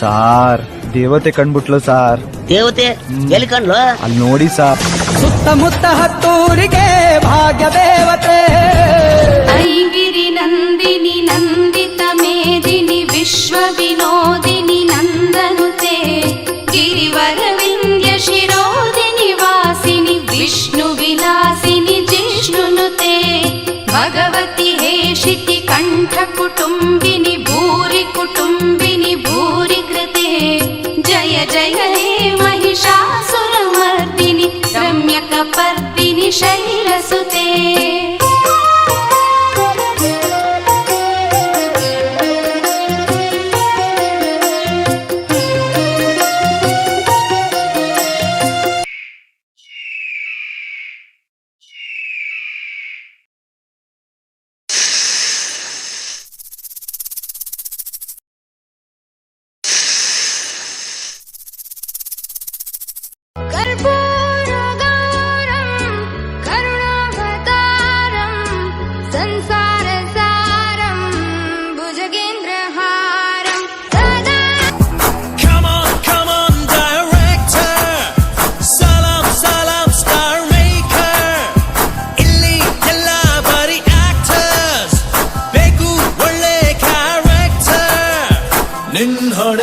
Sir ದೇವತೆ ಕಂಡ್ಬಿಟ್ಲು sir ದೇವತೆ ಎಲ್ಲಿ ಕಂಡ್ಲು ಅಲ್ಲಿ ನೋಡಿ ಸಾರ್ ಸುತ್ತಮುತ್ತ ಹತ್ತೂರಿಗೆ ಭಾಗ್ಯ ದೇವತೆ ಐಗಿರಿ ನಂದಿನಿ ನಂದಿತ ಮೇದಿನಿ ವಿಶ್ವ ವಿನೋದಿನಿ ನಂದನುತೆ ಗಿರಿವರ ವಿಂಧ್ಯ ಶಿರೋದಿನಿ ವಾಸಿನಿ ವಿಷ್ಣು ವಿಲಾಸಿನಿ ಜಿಷ್ಣುನುತೆ ಭಗವತಿ ಹೇಷಿತಿ ಕಂಠ ಕುಟುಂಬಿನಿ शैलसुते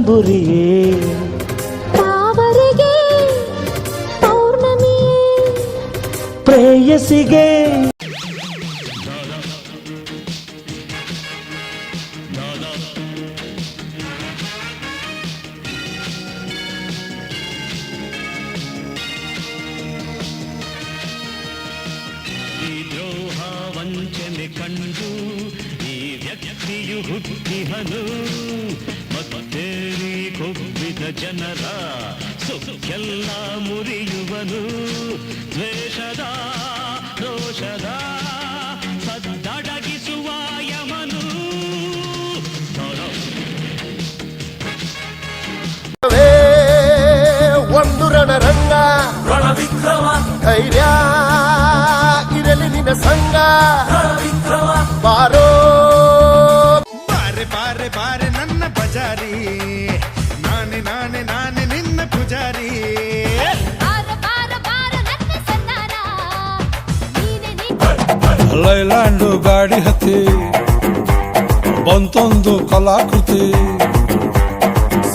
ತಂಬುರಿಯೇ ಪಾವರಿಗೆ ಪೌರ್ಣಮಿಯೇ ಪ್ರೇಯಸಿಗೆ ಈ ದ್ರೋಹ ವಂಚನೆ ಕಂಡು ಈ ವ್ಯಕ್ತಿಯು ಹುಟ್ಟಿಹನು ಮತ್ತೆ ನೀ ಕೊಬ್ಬಿದ ಜನರ ಸುಖೆಲ್ಲ ಮುರಿಯುವನು. ದ್ವೇಷದ ದೋಷದ ಸದ್ದಡಗಿಸುವ ಯಮನು. ಒಂದು ರಣರಂಗ. ರಣವಿಕ್ರಮ. ಧೈರ್ಯ ಇರಲಿ ನಿನ್ನ ಸಂಗ ನನ್ನ ನಾನೇ ನಾನೆ ನಾನೆ ನಾನೆ ನಿನ್ನ ಪೂಜಾರಿ. ಬಾರ ಬಾರ ಬಾರ ನನ್ನ ಸಂದಾನ ನೀನೆ ನೀ ಲೈಲ್ಯಾಂಡು ಗಾಡಿ ಹತ್ತಿ ಬಂತೊಂದು ಕಲಾಕೃತಿ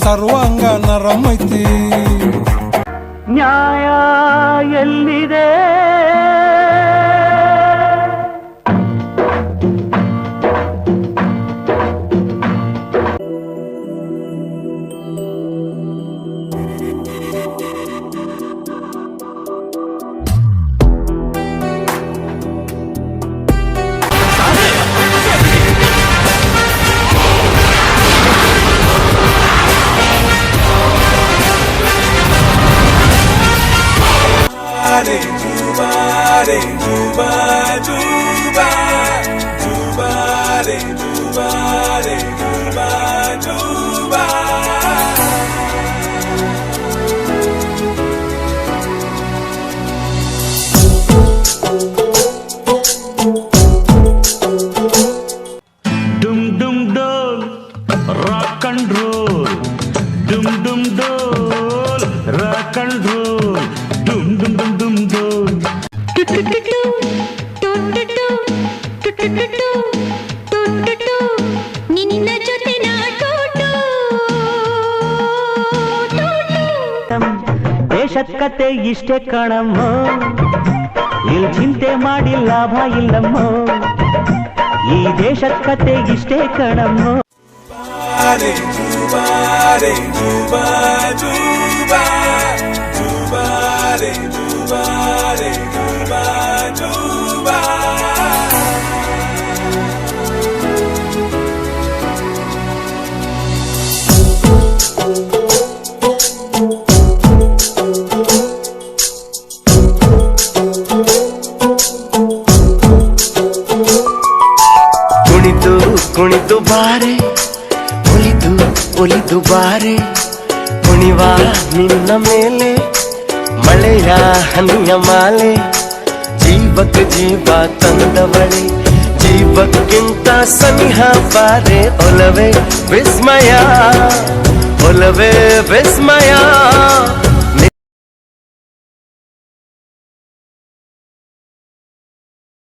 ಸರ್ವಾಂಗ ನರಮೈತಿ ನ್ಯಾಯ ಎಲ್ಲಿದೆ? Juba, Juba, Juba, de Juba, de Juba, Juba. Dum dum dum, rock and roll. Dum dum dum, rock and roll. Dum dum dum dum dum. ಕತೆ ಇಷ್ಟೇ ಕಣಮ್ಮ ಇಲ್ಲಿ ಚಿಂತೆ ಮಾಡಿ ಲಾಭ ಇಲ್ಲಮ್ಮ ಈ ದೇಶದ ಕತೆ ಇಷ್ಟೇ ಕಣಮ್ಮ ಕುಣಿದು ಬಾರೆ, ಒಲಿದು ಒಲಿದು ಬಾರೆ. ಕುಣಿವ ನಿನ್ನ ಮೇಲೆ, ಮಳೆಯ ಹನಿಯ ಮಾಲೆ. ಜೀವಕ್ಕೆ ಜೀವ ತಂದವಳೆ, ಜೀವಕ್ಕಿಂತ ಸನಿಹ ಬಾರೆ. ಒಲವೇ, ವಿಸ್ಮಯ ಒಲವೇ, ವಿಸ್ಮಯ.